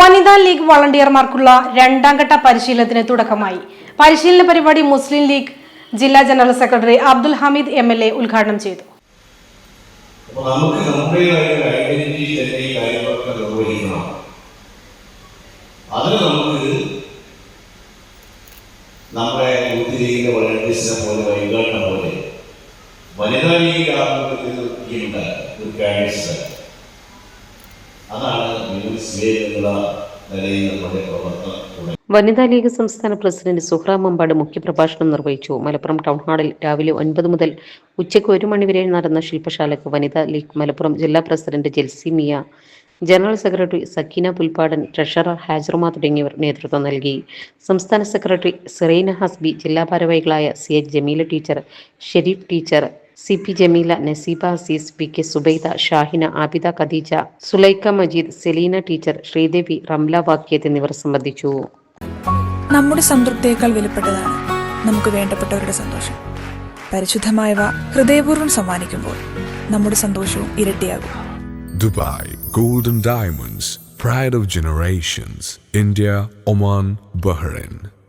വനിതാ ലീഗ് വളണ്ടിയർമാർക്കുള്ള രണ്ടാം ഘട്ട പരിശീലനത്തിന് തുടക്കമായി. പരിശീലന പരിപാടി മുസ്ലിം ലീഗ് ജില്ലാ general secretary Abdul Hameed M L A ഉദ്ഘാടനം ചെയ്തു. നമുക്ക് നമ്മുടെ വനിതാ ലീഗ് ഉണ്ട് ഒരു കാഡേഴ്സ് വനിതാ ലീഗ് സംസ്ഥാന പ്രസിഡന്റ് സുഹ്ര മുഖ്യപ്രഭാഷണം നിർവഹിച്ചു. മലപ്പുറം ടൗൺ ഹാളിൽ രാവിലെ ഒൻപത് മുതൽ ഉച്ചയ്ക്ക് ഒരു മണിവരെ നടന്ന ശില്പശാലയ്ക്ക് വനിതാ ലീഗ് മലപ്പുറം ജില്ലാ president Jelsy Miya general secretary Sakeena Pulpadan treasurer Hajarumma തുടങ്ങിയവർ നേതൃത്വം നൽകി. സംസ്ഥാന സെക്രട്ടറി സെറീന ഹസ്ബി ജില്ലാ ഭാരവാഹികളായ C H Jameela teacher Sharif teacher C P Jameela Naseeba Aziz P K Subaida Shahina Abida Khadeeja Sulaikha Majeed Selina teacher Sreedevi Ramla Vakyath എന്നിവർ സംബന്ധിച്ചു. നമ്മുടെ സംതൃപ്തിയേക്കാൾ വിലപ്പെട്ടതാണ് നമുക്ക് വേണ്ടപ്പെട്ടവരുടെ സന്തോഷം. പരിശുദ്ധമായവ ഹൃദയപൂർവം സമ്മാനിക്കുമ്പോൾ നമ്മുടെ സന്തോഷവും ഇരട്ടിയാകും. Dubai golden diamonds pride of generations India Oman Bahrain.